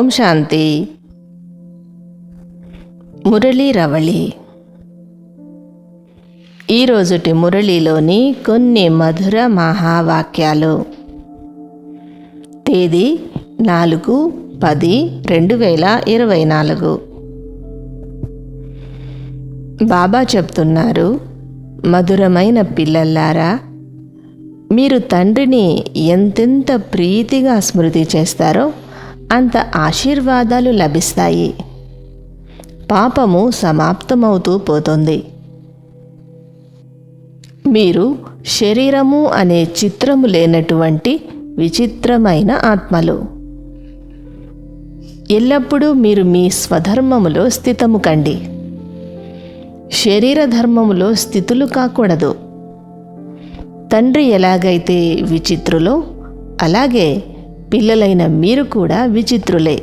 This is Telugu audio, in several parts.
ఓం శాంతి. మురళీ రవళి. ఈరోజుటి మురళీలోని కొన్ని మధుర మహావాక్యాలు. తేదీ నాలుగు పది రెండు వేల ఇరవై నాలుగు. బాబా చెప్తున్నారు మధురమైన పిల్లల్లారా మీరు తండ్రిని ఎంతెంత ప్రీతిగా స్మృతి చేస్తారో అంత ఆశీర్వాదాలు లభిస్తాయి. పాపము సమాప్తమవుతూ పోతుంది. మీరు శరీరము అనే చిత్రము లేనటువంటి విచిత్రమైన ఆత్మలు. ఎల్లప్పుడూ మీరు మీ స్వధర్మములో స్థితము కండి. శరీర ధర్మములో స్థితులు కాకూడదు. తండ్రి ఎలాగైతే విచిత్రులో అలాగే పిల్లలైన మీరు కూడా విచిత్రులే.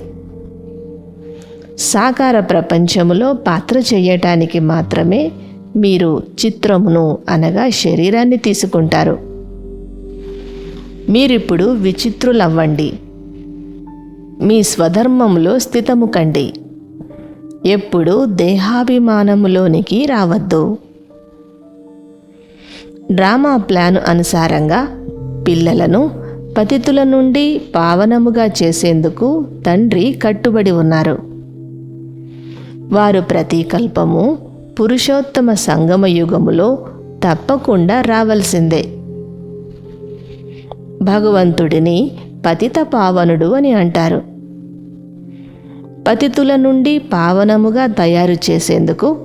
సాకార ప్రపంచములో పాత్ర చేయటానికి మాత్రమే మీరు చిత్రమును అనగా శరీరాన్ని తీసుకుంటారు. మీరిప్పుడు విచిత్రులవ్వండి. మీ స్వధర్మములో స్థితము కండి. ఎప్పుడు దేహాభిమానములోనికి రావద్దు. డ్రామా ప్లాన్ అనుసారంగా పిల్లలను పతితుల నుండి పావనముగా చేసేందుకు తండ్రి కట్టుబడి ఉన్నారు. వారు ప్రతి కల్పము పురుషోత్తమ సంగమ యుగములో తప్పకుండా రావలసిందే. భగవంతుడిని పతిత పావనుడు అని అంటారు. పతితుల నుండి పావనముగా తయారు చేసేందుకు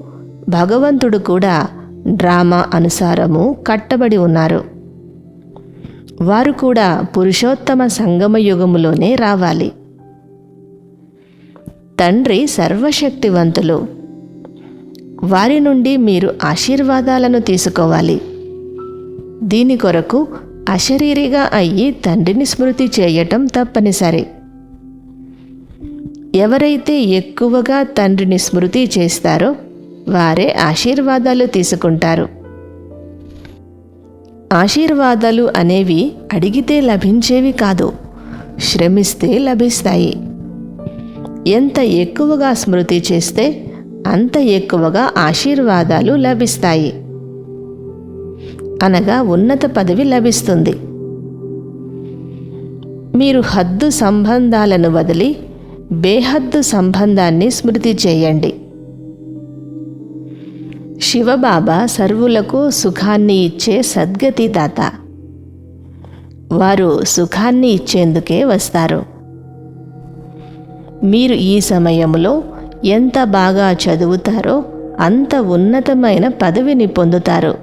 భగవంతుడు కూడా డ్రామా అనుసారము కట్టబడి ఉన్నారు. వారు కూడా పురుషోత్తమ సంగమ యుగములోనే రావాలి. తండ్రి సర్వశక్తివంతులు. వారి నుండి మీరు ఆశీర్వాదాలను తీసుకోవాలి. దీని కొరకు అశరీరిగా అయ్యి తండ్రిని స్మృతి చేయటం తప్పనిసరి. ఎవరైతే ఎక్కువగా తండ్రిని స్మృతి చేస్తారో వారే ఆశీర్వాదాలు తీసుకుంటారు. ఆశీర్వాదాలు అనేవి అడిగితే లభించేవి కాదు శ్రమిస్తే లభిస్తాయి. ఎంత ఎక్కువగా స్మృతి చేస్తే అంత ఎక్కువగా ఆశీర్వాదాలు లభిస్తాయి. అనగా ఉన్నత పదవి లభిస్తుంది. మీరు హద్దు సంబంధాలను వదిలి బేహద్దు సంబంధాన్ని స్మృతి చేయండి. శివబాబా సర్వులకు సుఖాన్ని ఇచ్చే సద్గతి దాత. వారు సుఖాన్ని ఇచ్చేందుకే వస్తారు. మీరు ఈ సమయంలో ఎంత బాగా చదువుతారో అంత ఉన్నతమైన పదవిని పొందుతారు.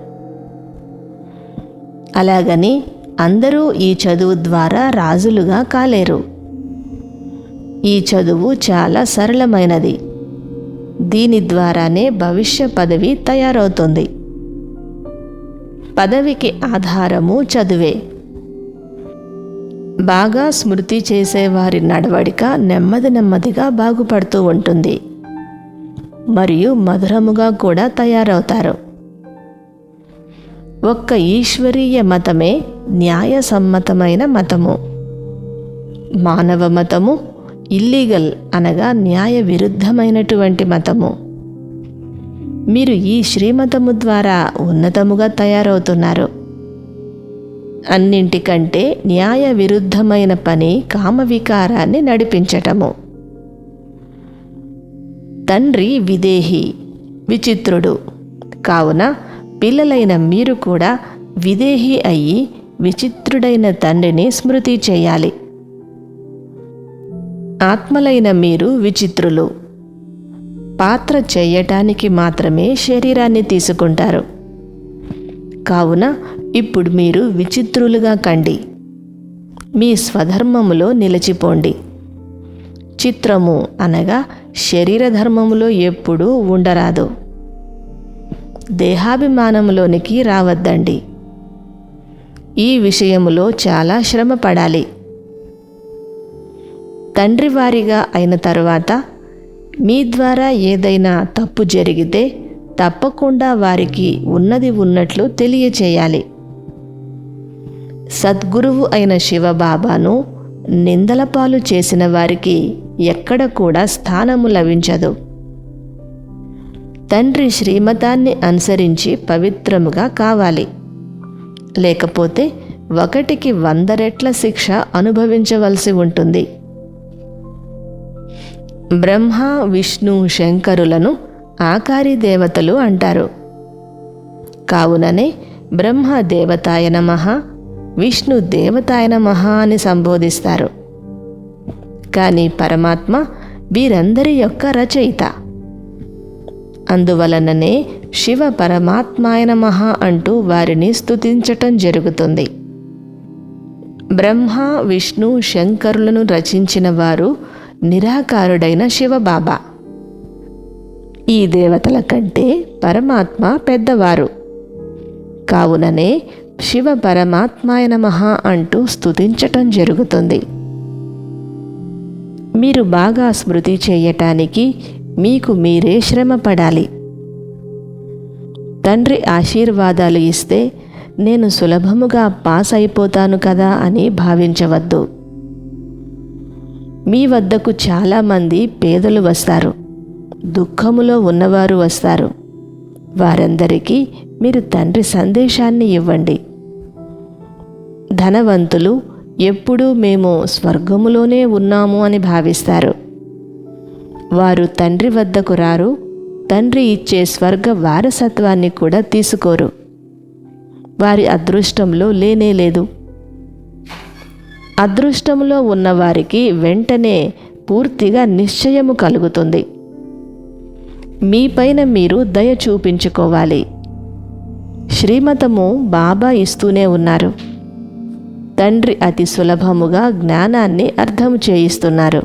అలాగని అందరూ ఈ చదువు ద్వారా రాజులుగా కాలేరు. ఈ చదువు చాలా సరళమైనది. దీని ద్వారానే భవిష్య పదవి తయారవుతుంది. పదవికి ఆధారము చదువే. బాగా స్మృతి చేసేవారి నడవడిక నెమ్మది నెమ్మదిగా బాగుపడుతూ ఉంటుంది. మరియు మధురముగా కూడా తయారవుతారు. ఒక్క ఈశ్వరీయ మతమే న్యాయసమ్మతమైన మతము. మానవ మతము ఇల్లీగల్ అనగా న్యాయ విరుద్ధమైనటువంటి మతము. మీరు ఈ శ్రీమతము ద్వారా ఉన్నతముగా తయారవుతున్నారు. అన్నింటికంటే న్యాయ విరుద్ధమైన పని కామవికారాన్ని నడిపించటము. తండ్రి విదేహి విచిత్రుడు. కావున పిల్లలైన మీరు కూడా విదేహి అయ్యి విచిత్రుడైన తండ్రిని స్మృతి చేయాలి. ఆత్మలైన మీరు విచిత్రులు. పాత్ర చేయటానికి మాత్రమే శరీరాన్ని తీసుకుంటారు. కావున ఇప్పుడు మీరు విచిత్రులుగా కండి. మీ స్వధర్మములో నిలిచిపోండి. చిత్రము అనగా శరీర ధర్మములో ఎప్పుడూ ఉండరాదు. దేహాభిమానంలోనికి రావద్దండి. ఈ విషయములో చాలా శ్రమ పడాలి తండ్రి వారిగా అయిన తరువాత మీ ద్వారా ఏదైనా తప్పు జరిగితే తప్పకుండా వారికి ఉన్నది ఉన్నట్లు తెలియచేయాలి. సద్గురువు అయిన శివబాబాను నిందలపాలు చేసిన వారికి ఎక్కడ కూడా స్థానము లభించదు. తండ్రి శ్రీమతాన్ని అనుసరించి పవిత్రముగా కావాలి. లేకపోతే ఒకటికి వంద రెట్ల శిక్ష అనుభవించవలసి ఉంటుంది. బ్రహ్మ విష్ణు శంకరులను ఆకారి దేవతలు అంటారు. కావుననే బ్రహ్మ దేవతాయ నమః విష్ణు దేవతాయ నమః అని సంబోధిస్తారు. కానీ పరమాత్మ వీరందరి యొక్క రచయిత. అందువలననే శివ పరమాత్మాయ నమః అంటూ వారిని స్తుతించటం జరుగుతుంది. బ్రహ్మ విష్ణు శంకరులను రచించిన వారు నిరాకారుడైన శివబాబా. ఈ దేవతల కంటే పరమాత్మ పెద్దవారు. కావుననే శివ పరమాత్మాయ నమః అంటూ స్థుతించటం జరుగుతుంది. మీరు బాగా స్మృతి చేయటానికి మీకు మీరే శ్రమ పడాలి. తండ్రి ఆశీర్వాదాలు ఇస్తే నేను సులభముగా పాస్ అయిపోతాను కదా అని భావించవద్దు. మీ వద్దకు చాలామంది పేదలు వస్తారు. దుఃఖములో ఉన్నవారు వస్తారు. వారందరికీ మీరు తండ్రి సందేశాన్ని ఇవ్వండి. ధనవంతులు ఎప్పుడూ మేము స్వర్గములోనే ఉన్నాము అని భావిస్తారు. వారు తండ్రి వద్దకు రారు. తండ్రి ఇచ్చే స్వర్గ వారసత్వాన్ని కూడా తీసుకోరు. వారి అదృష్టంలో లేనే లేదు. అదృష్టంలో ఉన్నవారికి వెంటనే పూర్తిగా నిశ్చయము కలుగుతుంది. మీపైన మీరు దయ చూపించుకోవాలి. శ్రీమతము బాబా ఇస్తూనే ఉన్నారు. తండ్రి అతి సులభముగా జ్ఞానాన్ని అర్థం చేయిస్తున్నారు.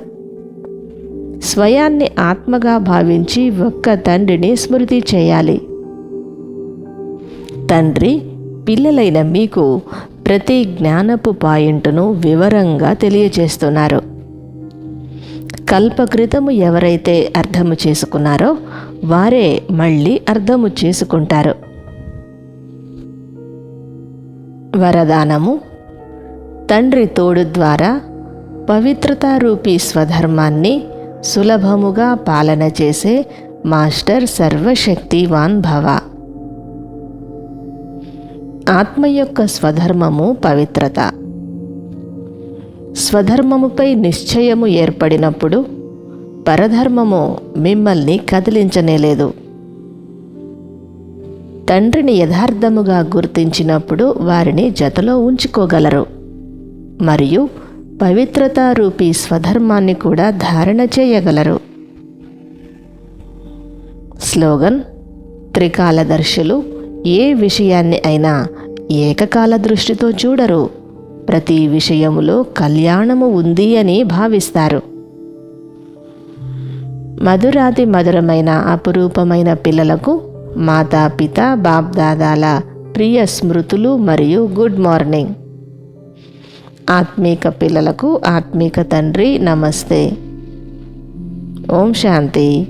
స్వయాన్ని ఆత్మగా భావించి ఒక్క తండ్రిని స్మృతి చేయాలి. తండ్రి పిల్లలైన మీకు ప్రతి జ్ఞానపు పాయింట్ను వివరంగా తెలియచేస్తున్నారు. కల్పకృతము ఎవరైతే అర్థము చేసుకున్నారో వారే మళ్ళీ అర్థము చేసుకుంటారు. వరదానము తండ్రి తోడు ద్వారా పవిత్రతారూపీ స్వధర్మాన్ని సులభముగా పాలన చేసే మాస్టర్ సర్వశక్తివాన్ భవ. ఆత్మ యొక్క స్వధర్మము పవిత్రత. స్వధర్మముపై నిశ్చయము ఏర్పడినప్పుడు పరధర్మము మిమ్మల్ని కదిలించనేలేదు తండ్రిని యథార్థముగా గుర్తించినప్పుడు వారిని జతలో ఉంచుకోగలరు. మరియు పవిత్రతారూపీ స్వధర్మాన్ని కూడా ధారణ చేయగలరు. స్లోగన్ త్రికాలదర్శులు ఏ విషయాన్ని అయినా ఏకకాల దృష్టితో చూడరు. ప్రతి విషయములో కళ్యాణము ఉంది అని భావిస్తారు. మధురాతి మధురమైన అపురూపమైన పిల్లలకు మాతాపిత బాప్దాదాల ప్రియ స్మృతులు మరియు గుడ్ మార్నింగ్. ఆత్మీక పిల్లలకు ఆత్మీక తండ్రి నమస్తే. ఓం శాంతి.